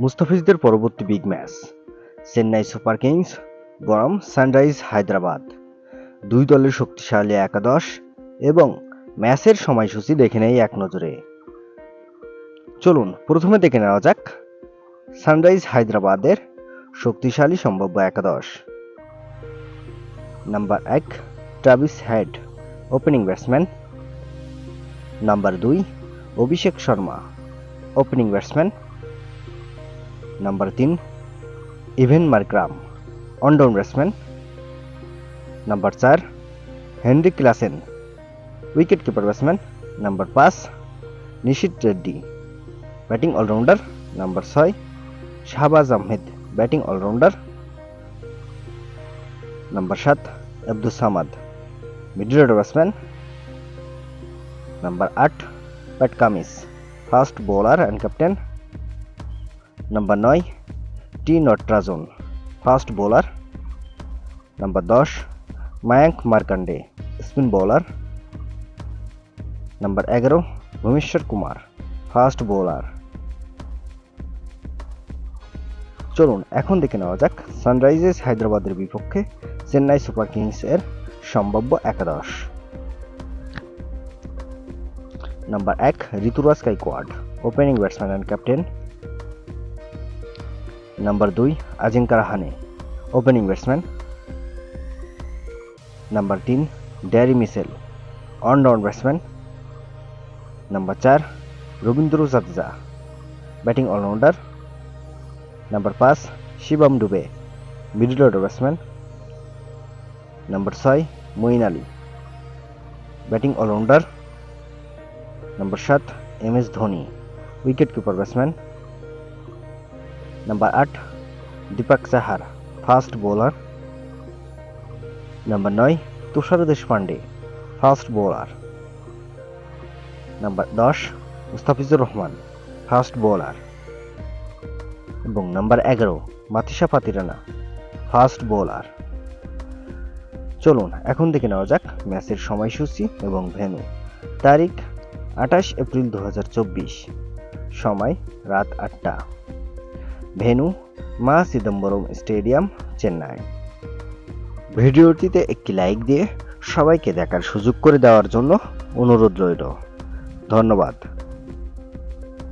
মুস্তাফিজদের পরবর্তী big match. Chennai Super Kings বনাম Sunrise Hyderabad. দুই দলের শক্তিশালী একাদশ এবং ম্যাচের সময়সূচি দেখে নেই এক নজরে। চলুন, প্রথমে দেখে নেওয়া যাক সানরাইজ হায়দ্রাবাদের শক্তিশালী সম্ভাব্য একাদশ। নাম্বার এক, Travis Head, opening batsman. Number দুই, Abhishek Sharma, opening batsman. Number তিন Aiden Markram one down batsman number চার Henry Klaasen wicket keeper batsman number পাঁচ নিশিত রেড্ডি ব্যাটিং অলরাউন্ডার নাম্বার ছয় Shahbaz Ahmed batting allrounder number সাত Abdul Samad middle order batsman number আট Pat Cummins fast bowler and captain number নয় T Natarajan fast bowler number দশ Mayank Markande spin bowler number এগারো Bhuvneshwar Kumar fast bowler চলুন, এখন দেখে নেওয়া যাক সানরাইজার্স হায়দ্রাবাদের বিপক্ষে চেন্নাই সুপার কিংস এর সম্ভাব্য একাদশ। নাম্বার এক Ruturaj Gaikwad opening batsman and captain number দুই Ajinkya Rahane opening batsman number তিন Daryl Mitchell one down batsman number চার Ravindra Jadeja batting allrounder number পাঁচ Shivam Dube middle order batsman number ছয় Moeen Ali batting allrounder number সাত M S Dhoni wicket keeper batsman number আট Deepak Chahar fast bowler number নয় Tushar Deshpande fast bowler number দশ Mustafizur Rahman fast bowler এবং number এগারো Matheesha Pathirana fast bowler চলুন, এখন দেখে নেওয়া যাক ম্যাচের সময়সূচি এবং ভেন্যু। তারিখ আঠাশ এপ্রিল দু হাজার চব্বিশ, সময় রাত আটটা। ভেন্যু মা চিদম্বরম স্টেডিয়াম, চেন্নাই। ভিডিওটিতে একটি লাইক দিয়ে সবাইকে দেখার সুযোগ করে দেওয়ার জন্য অনুরোধ রইল। ধন্যবাদ।